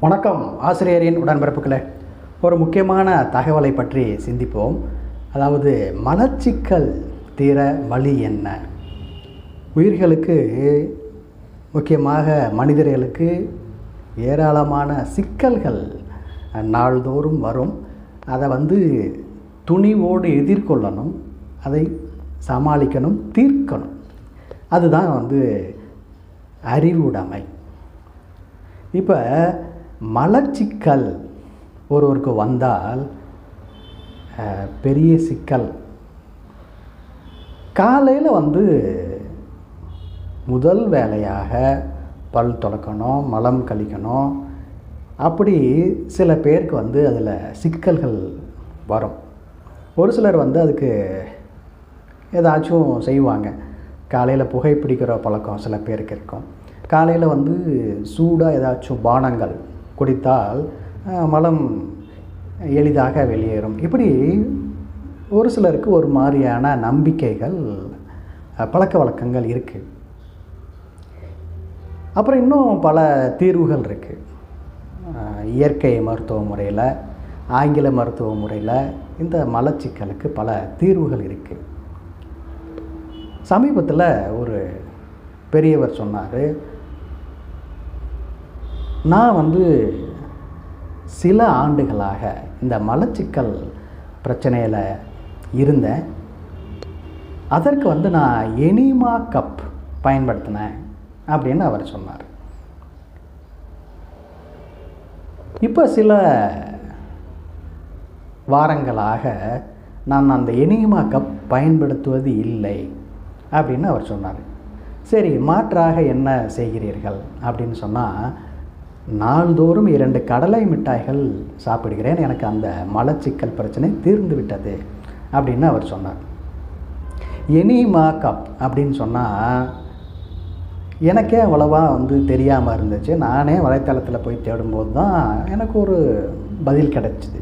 வணக்கம் ஆசிரியரின் உடன்பிறப்புகளை. ஒரு முக்கியமான தகவலை பற்றி சிந்திப்போம். அதாவது மலச்சிக்கல் தீர வழி என்ன? உயிர்களுக்கு முக்கியமாக மனிதர்களுக்கு ஏராளமான சிக்கல்கள் நாள்தோறும் வரும். அதை வந்து துணிவோடு எதிர்கொள்ளணும். அதை சமாளிக்கணும் தீர்க்கணும். அதுதான் வந்து அறிவுடைமை. இப்போ மலச்சிக்கல். ஒருவருக்கு வந்தால் பெரிய சிக்கல். காலையில் வந்து முதல் வேலையாக பல் தொடக்கணும் மலம் கழிக்கணும். அப்படி சில பேருக்கு வந்து அதில் சிக்கல்கள் வரும். ஒரு சிலர் வந்து அதுக்கு ஏதாச்சும் செய்வாங்க. காலையில் புகைப்பிடிக்கிற பழக்கம் சில பேருக்கு இருக்கும். காலையில் வந்து சூடாக ஏதாச்சும் பானங்கள் குடித்தால் மலம் எளிதாக வெளியேறும். இப்படி ஒரு சிலருக்கு ஒரு மாதிரியான நம்பிக்கைகள் பழக்க வழக்கங்கள் இருக்குது அப்புறம் இன்னும் பல தீர்வுகள் இருக்குது இயற்கை மருத்துவ முறையில் ஆங்கில மருத்துவ முறையில் இந்த மலச்சிக்கலுக்கு பல தீர்வுகள் இருக்குது சமீபத்தில் ஒரு பெரியவர் சொன்னார் நான் வந்து சில ஆண்டுகளாக இந்த மலச்சிக்கல் பிரச்சனையில் இருந்தேன். அதற்கு வந்து நான் எனிமா கப் பயன்படுத்தினேன் அப்படின்னு அவர் சொன்னார். இப்போ சில வாரங்களாக நான் அந்த எனிமா கப் பயன்படுத்துவது இல்லை அப்படின்னு அவர் சொன்னார். சரி மாற்றாக என்ன செய்கிறீர்கள் அப்படின்னு சொன்னால் நாள்தோறும் இரண்டு கடலை மிட்டாய்கள் சாப்பிடுகிறேன். எனக்கு அந்த மலச்சிக்கல் பிரச்சனை தீர்ந்து விட்டது அப்படின்னு அவர் சொன்னார். எனிமா கப் அப்படின்னு சொன்னால் எனக்கே அவ்வளவா வந்து தெரியாமல் இருந்துச்சு. நானே வலைத்தளத்தில் போய் தேடும்போது தான் எனக்கு ஒரு பதில் கிடச்சிது.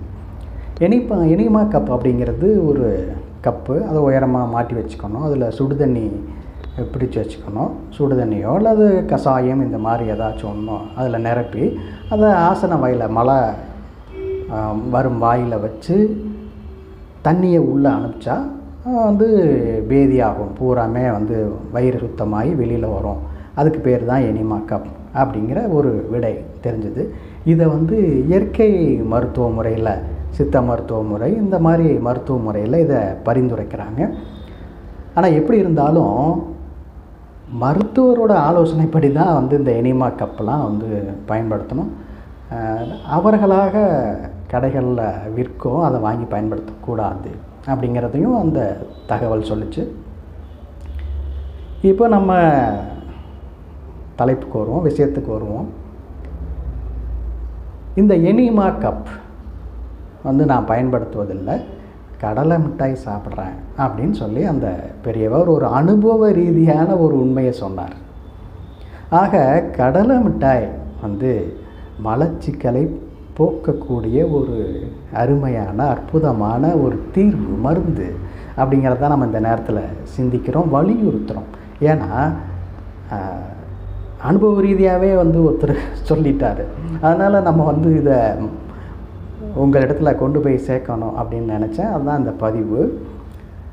எனிப்பா எனிமா கப் அப்படிங்கிறது ஒரு கப்பு. அதை உயரமாக மாட்டி வச்சுக்கணும். அதில் சுடுதண்ணி பிடிச்சி வச்சுக்கணும் சுடுதண்ணியோ அல்லது கஷாயம் இந்த மாதிரி ஏதாச்சும் ஒன்றும் அதில் நிரப்பி அதை ஆசன வாயில் மழை வரும் வாயில் வச்சு தண்ணியை உள்ளே அனுப்பிச்சா வந்து பேதியாகும். பூராமே வந்து வயிறு சுத்தமாகி வெளியில் வரும். அதுக்கு பேர் தான் எனிமா கப் அப்படிங்கிற ஒரு விடை தெரிஞ்சுது. இதை வந்து இயற்கை மருத்துவ முறையில் சித்த மருத்துவ முறை இந்த மாதிரி மருத்துவ முறையில் இதை பரிந்துரைக்கிறாங்க. ஆனால் எப்படி இருந்தாலும் மருத்துவரோட ஆலோசனைப்படி தான் வந்து இந்த எனிமா கப்லாம் வந்து பயன்படுத்தணும். அவர்களாக கடைகளில் விற்கும் அதை வாங்கி பயன்படுத்தக்கூடாது அப்படிங்கிறதையும் அந்த தகவல் சொல்லிச்சு. இப்போ நம்ம தலைப்புக்கு வருவோம் விஷயத்துக்கு வருவோம். இந்த எனிமா கப் வந்து நான் பயன்படுத்துவதில்லை. கடலை மிட்டாய் சாப்பிட்றேன் அப்படின்னு சொல்லி அந்த பெரியவர் ஒரு அனுபவ ரீதியான ஒரு உண்மையை சொன்னார். ஆக கடலை மிட்டாய் வந்து மலச்சிக்கலை போக்கக்கூடிய ஒரு அருமையான அற்புதமான ஒரு தீர்வு மருந்து அப்படிங்கிறத நம்ம இந்த நேரத்தில் சிந்திக்கிறோம் வலியுறுத்துகிறோம் ஏன்னா அனுபவ ரீதியாகவே வந்து ஒருத்தர் சொல்லிட்டார். அதனால் நம்ம வந்து இதை உங்கள் இடத்துல கொண்டு போய் சேர்க்கணும் அப்படின்னு நினச்சேன். அதுதான் அந்த பதிவு.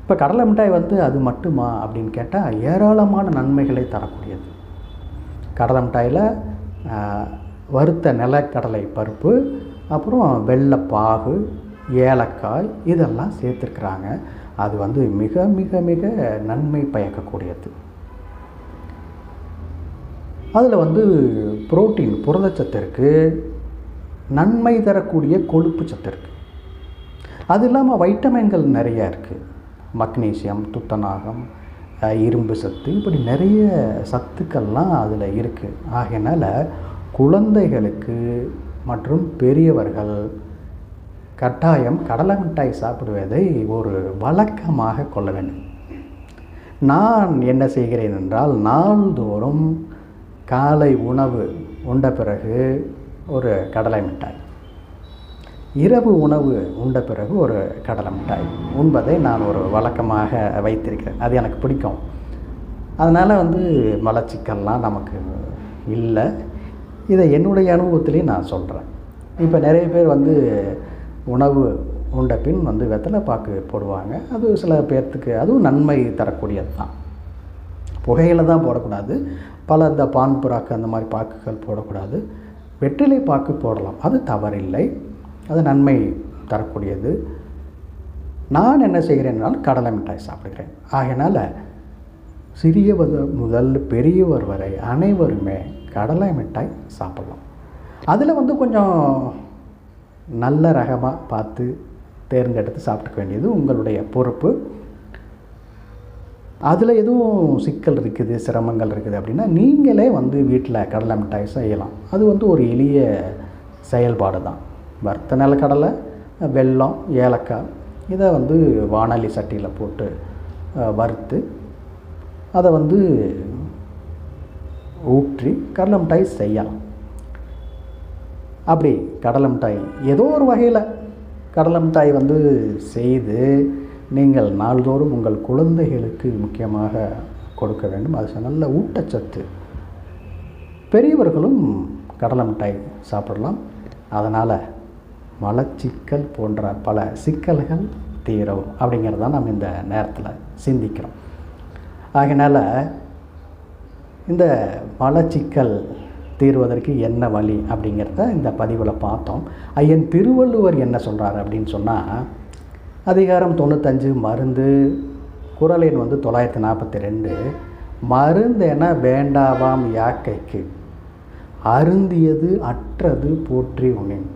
இப்போ கடலை மிட்டாய் வந்து அது மட்டுமா அப்படின்னு கேட்டால் ஏராளமான நன்மைகளை தரக்கூடியது. கடலை மிட்டாயில் வறுத்த நிலக்கடலை பருப்பு அப்புறம் வெள்ளைப்பாகு ஏலக்காய் இதெல்லாம் சேர்த்துருக்குறாங்க. அது வந்து மிக மிக மிக நன்மை பயக்கக்கூடியது. அதில் வந்து புரோட்டீன் புரதச்சத்து இருக்குது நன்மை தரக்கூடிய கொழுப்பு சத்து இருக்குது அது இல்லாமல் வைட்டமின்கள் நிறைய இருக்குது மக்னீசியம் துத்தநாகம் இரும்பு சத்து இப்படி நிறைய சத்துக்கள்லாம் அதில் இருக்குது ஆகையினால் குழந்தைகளுக்கு மற்றும் பெரியவர்கள் கட்டாயம் கடலை மிட்டாய் சாப்பிடுவதை ஒரு வழக்கமாக கொள்ள வேண்டும். நான் என்ன செய்கிறேன் என்றால் நாள்தோறும் காலை உணவு உண்ட பிறகு ஒரு கடலை மிட்டாய். இரவு உணவு உண்ட பிறகு ஒரு கடலை மிட்டாய். உண்பதை நான் ஒரு வழக்கமாக வைத்திருக்கிறேன். அது எனக்கு பிடிக்கும். அதனால் வந்து மலச்சிக்கல்லாம் நமக்கு இல்லை. இதை என்னுடைய அனுபவத்திலையும் நான் சொல்கிறேன் இப்போ நிறைய பேர் வந்து உணவு உண்ட பின் வந்து வெத்தலை பாக்கு போடுவாங்க. அது சில பேர்த்துக்கு அதுவும் நன்மை தரக்கூடியது தான். புகையில் தான் போடக்கூடாது. பல இந்த பான் புறாக்கு அந்த மாதிரி பாக்குகள் போடக்கூடாது. வெற்றிலை பாக்கு போடலாம். அது தவறில்லை. அது நன்மை தரக்கூடியது. நான் என்ன செய்கிறேன் என்றால் கடலை மிட்டாய் சாப்பிடுகிறேன். ஆகையினால் சிறியவர் முதல் பெரியவர் வரை அனைவருமே கடலை மிட்டாய் சாப்பிடலாம். அதில் வந்து கொஞ்சம் நல்ல ரகமாக பார்த்து தேர்ந்தெடுத்து சாப்பிட்டுக்க வேண்டியது உங்களுடைய பொறுப்பு. அதில் எதுவும் சிக்கல் இருக்குது சிரமங்கள் இருக்குது அப்படின்னா நீங்களே வந்து வீட்டில் கடலை மிட்டாய் செய்யலாம். அது வந்து ஒரு எளிய செயல்பாடு தான். வறுத்த நிலக்கடலை வெல்லம் ஏலக்காய் இதை வந்து வானொலி சட்டியில் போட்டு வறுத்து அதை வந்து ஊற்றி கடலை மிட்டாய் செய்யலாம். அப்படி கடலை மிட்டாய் ஏதோ ஒரு வகையில் கடலை மிட்டாய் வந்து செய்து நீங்கள் நாள்தோறும் உங்கள் குழந்தைகளுக்கு முக்கியமாக கொடுக்க வேண்டும். அது நல்ல ஊட்டச்சத்து. பெரியவர்களும் கடலை மிட்டாய் சாப்பிடலாம். அதனால் மலச்சிக்கல் போன்ற பல சிக்கல்கள் தீரும் அப்படிங்கிறத நம்ம இந்த நேரத்தில் சிந்திக்கிறோம். ஆகினால இந்த மலச்சிக்கல் தீர்வதற்கு என்ன வழி அப்படிங்கிறத இந்த பதிவில் பார்த்தோம். ஐயன் திருவள்ளுவர் என்ன சொல்கிறார் அப்படின்னு சொன்னால் அதிகாரம் தொண்ணூத்தஞ்சு மருந்து. குரலின் எண் வந்து தொள்ளாயிரத்தி நாற்பத்தி ரெண்டு. மருந்தென வேண்டாவாம் யாக்கைக்கு. அருந்தியது அற்றது போற்றி உணின்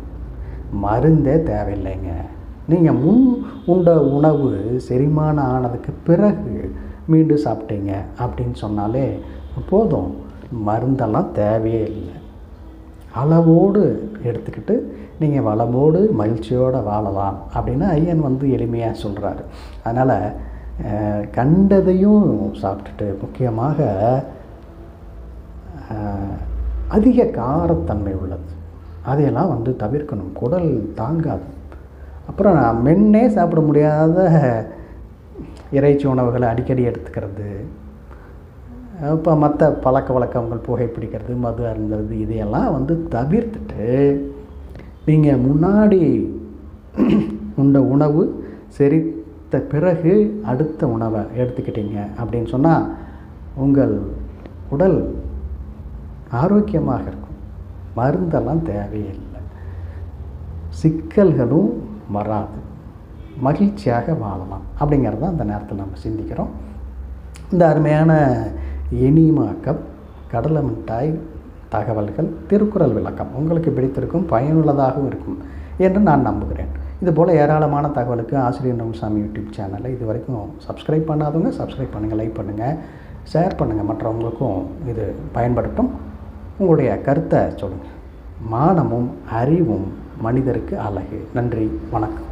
மருந்தே தேவையில்லைங்க. நீங்கள் முன் உண்ட உணவு செரிமானம் ஆனதுக்கு பிறகு மீண்டும் சாப்பிட்டீங்க அப்படின்னு சொன்னாலே போதும். மருந்தெல்லாம் தேவையே இல்லை. அளவோடு எடுத்துக்கிட்டு நீங்கள் வளமோடு மகிழ்ச்சியோடு வாழலாம் அப்படின்னு ஐயன் வந்து எளிமையாக சொல்கிறாரு அதனால் கண்டதையும் சாப்பிட்டுட்டு முக்கியமாக அதிக காரத்தன்மை உள்ளது. அதையெல்லாம் வந்து தவிர்க்கணும். குடல் தாங்காது. அப்புறம் நான் மென்னே சாப்பிட முடியாத இறைச்சி உணவுகளை அடிக்கடி எடுத்துக்கிறது. இப்போ மற்ற பழக்க வழக்கங்கள் புகைப்பிடிக்கிறது மது அருந்தது இதையெல்லாம் வந்து தவிர்த்துட்டு நீங்கள் முன்னாடி உண்ட உணவு செரித்த பிறகு அடுத்த உணவை எடுத்துக்கிட்டீங்க அப்படின்னு சொன்னால் உங்கள் உடல் ஆரோக்கியமாக இருக்கும். மருந்தெல்லாம் தேவையில்லை. சிக்கல்களும் வராது. மகிழ்ச்சியாக வாழலாம் அப்படிங்கிறத அந்த நேரத்தில் நம்ம சிந்திக்கிறோம். இந்த அருமையான இனிமாக்கம் கடலை மிட்டாய் தகவல்கள் திருக்குறள் விளக்கம் உங்களுக்கு பிடித்திருக்கும் பயனுள்ளதாகவும் இருக்கும் என்று நான் நம்புகிறேன். இதுபோல் ஏராளமான தகவலுக்கு ஆசிரியர் நவசாமி யூடியூப் சேனலை இது வரைக்கும் சப்ஸ்கிரைப் பண்ணாதவங்க சப்ஸ்கிரைப் பண்ணுங்கள் லைக் பண்ணுங்கள் ஷேர் பண்ணுங்கள் மற்றவங்களுக்கும் இது பயன்படட்டும் உங்களுடைய கருத்தை சொல்லுங்கள் மானமும் அறிவும் மனிதருக்கு அழகு. நன்றி வணக்கம்.